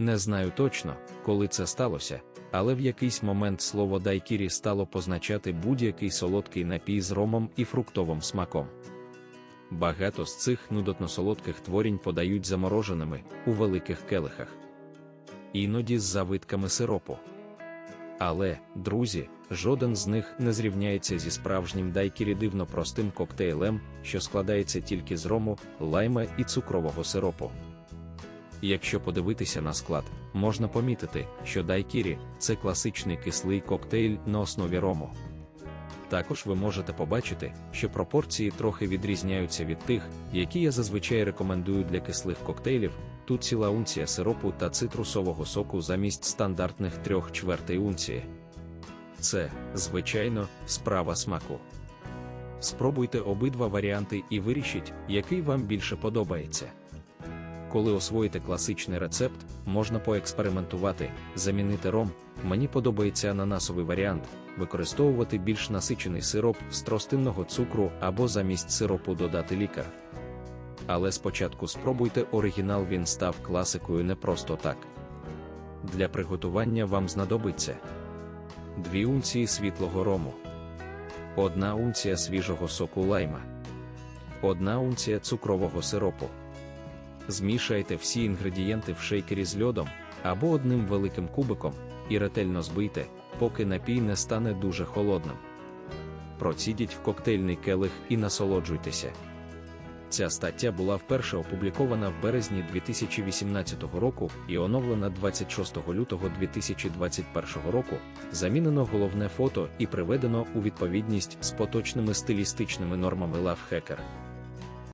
Не знаю точно, коли це сталося, але в якийсь момент слово дайкірі стало позначати будь-який солодкий напій з ромом і фруктовим смаком. Багато з цих нудотно-солодких творінь подають замороженими у великих келихах, іноді з завитками сиропу. Але, друзі, жоден з них не зрівняється зі справжнім дайкірі дивно простим коктейлем, що складається тільки з рому, лайма і цукрового сиропу. Якщо подивитися на склад, можна помітити, що дайкірі це класичний кислий коктейль на основі рому. Також ви можете побачити, що пропорції трохи відрізняються від тих, які я зазвичай рекомендую для кислих коктейлів. Тут ціла унція сиропу та цитрусового соку замість стандартних трьох чвертей унції. Це, звичайно, справа смаку. Спробуйте обидва варіанти і вирішіть, який вам більше подобається. Коли освоїте класичний рецепт, можна поекспериментувати, замінити ром. Мені подобається ананасовий варіант, використовувати більш насичений сироп з тростинного цукру або замість сиропу додати лікар. Але спочатку спробуйте оригінал, він став класикою не просто так. Для приготування вам знадобиться 2 унції світлого рому, 1 унція свіжого соку лайма, 1 унція цукрового сиропу. Змішайте всі інгредієнти в шейкері з льодом або одним великим кубиком і ретельно збийте, поки напій не стане дуже холодним. Процідіть в коктейльний келих і насолоджуйтеся. Ця стаття була вперше опублікована в березні 2018 року і оновлена 26 лютого 2021 року. Замінено головне фото і приведено у відповідність з поточними стилістичними нормами LoveHacker.